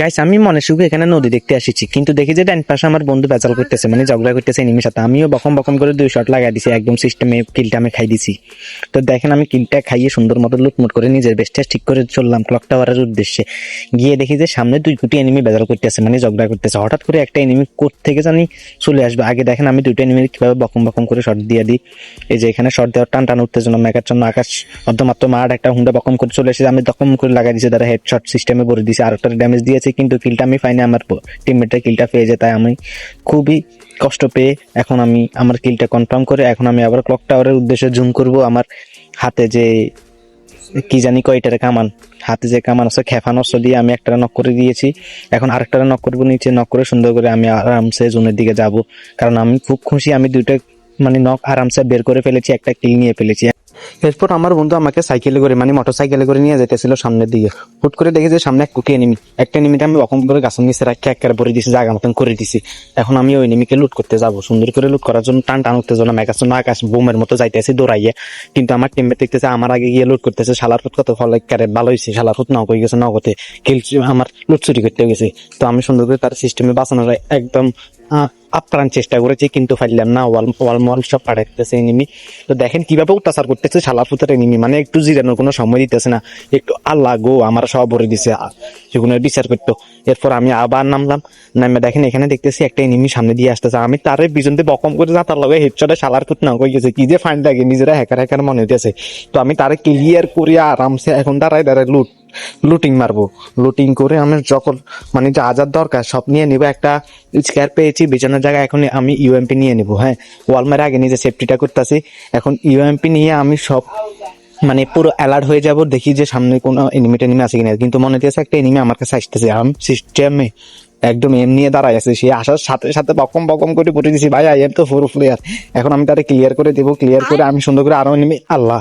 Guys আমি মনে সুখে এখানে নদী দেখতে আসিছি, কিন্তু দেখি যে ডান পাশে আমার বন্ধু বেচাল করতেছে মানে ঝগড়া করতেছে এনিমির সাথে। আমিও বকম বকম করে দুই শট লাগাই দিছি, একদম সিস্টেমে কিলটা আমি খাই দিছি। তো দেখেন আমি কিলটা খাইয়ে সুন্দর মতো লুটমুট করে নিজের বেস্টটা ঠিক করে চললাম ক্লক টাওয়ারের উদ্দেশ্যে। গিয়ে দেখি যে সামনে দুই কোটি এনিমি বেজাল করতেছে মানে ঝগড়া করতেছে। হঠাৎ করে একটা এনিমি কোর্ট থেকে জানি চলে আসবে। আগে দেখেন আমি দুইটা এনিমির কীভাবে বকম বকম করে শট দিয়ে দিই। এই যে এখানে শট দেওয়ার টান টান উত্তেজনা মেকার জন্য আকাশ অর্ধমাত্র মাঠ, একটা হুন্ডা বকম করে চলে এসেছে। আমি দকম করে লাগাই দিয়েছি তারা হেডশট সিস্টেমে ভরে দিয়েছি আর একটা ড্যামেজ দিয়েছে, কিন্তু কিলটা আমি পাইনি। আমার টিমমেটের কিলটা পেয়ে যায় তাই আমি খুবই কষ্ট পেয়ে এখন আমি আমার কিলটা কনফার্ম করে এখন আমি আবার ক্লক টাওয়ারের উদ্দেশ্যে জুম করব। আমার হাতে যে, কি জানি কয়টারে কামান। হাতে যে কামান আছে, খেফান দিয়ে আমি একটা নক করে দিয়েছি। এখন আরেকটা নক করব, নিচে নক করে সুন্দর করে আমি আরামসে জোনের দিকে যাব। কারণ আমি খুব খুশি, আমি দুইটা মানে নক আরামসে বের করে ফেলেছি, একটা কিল নিয়ে ফেলেছি। এরপর আমার বন্ধু আমাকে সাইকেলে করে মানে মোটর সাইকেলে করে নিয়ে যেতেছিল সামনের দিকে। হুট করে দেখি যে সামনে এক কুকি এনিমি একটা এনিমিটা আমি অকম করে গাছের নিচে রাখি, একেবারে ভরে দিছি, জায়গা মতন করে দিছি। এখন আমি ওই এনিমিকে লুট করতে যাব। সুন্দর করে লুট করার জন্য টান টান উঠতে জন্য মেঘাচ্ছ না আকাশ, বোমের মতো যাইতেছি দৌড়াইয়ে। কিন্তু আমার টিমমেট দেখতেছে আমার আগে গিয়ে লুট করতেছে, শালার ফুট কত ফল ক্যারে ভালো হয়েছে শালার ফুট নক হয়ে গেছে নগতে কিল আমার লুট চুরি করতে গেছে। তো আমি সুন্দর করে তার সিস্টেমে বাঁচানোর একদম আপ্রাণ চেষ্টা করেছি, কিন্তু পারলাম না। ওয়াল ওয়ালমল সব পাঠাইতেছে এনিমি তো দেখেন কীভাবে অত্যাচার করতেছে, শালা ফুতের এনিমি মানে একটু জিরানোর কোনো সময় দিতেছে না। একটু আল্লাহ গো, আমার সব ভরে দিছে। সেগুলো বিচার করতো। এরপর আমি আবার নামলাম। নামে দেখেন এখানে দেখতেছি একটা এনিমি সামনে দিয়ে আসতেছে। আমি তারে দিয়ে বকম করে যা তার লগে হেডশটে শালার ফুট না হয়ে গেছে কি যে ফাইন লাগে, নিজেরা হ্যাকার হ্যাকার মনে হইতেছে। তো আমি তারে ক্লিয়ার করে, আরামসে এখন দাঁড়ায় দাঁড়ায় লুট। লুটিং মারবো। লুটিং করে আমি যখন মানে যে আজাদ দরকার সব নিয়ে নিবো। একটা স্কোয়ার পেয়েছি বেচানোর জায়গায় এখন আমি ইউএমপি নিয়ে নিবো হ্যাঁ। ওয়ালমারে আগে নিজে সেফটিটা করতেছি। এখন ইউএমপি নিয়ে আমি সব মানে পুরো অ্যালার্ট হয়ে যাব দেখি যে সামনে কোনো এনিমি টেনিমি আছে কিনা। কিন্তু মনে হচ্ছে একটা এনিমি আমার কাছে আসতেছে। আমি সিস্টেমে একদম এম নিয়ে দাঁড়ায় আছে। সে আসার সাথে সাথে বকম বকম করে পড়ে দিছি ভাই আই এম তো ফোর প্লেয়ার এখন আমি তারে ক্লিয়ার করে দেবো। ক্লিয়ার করে আমি সুন্দর করে আরও এনিমি আল্লাহ।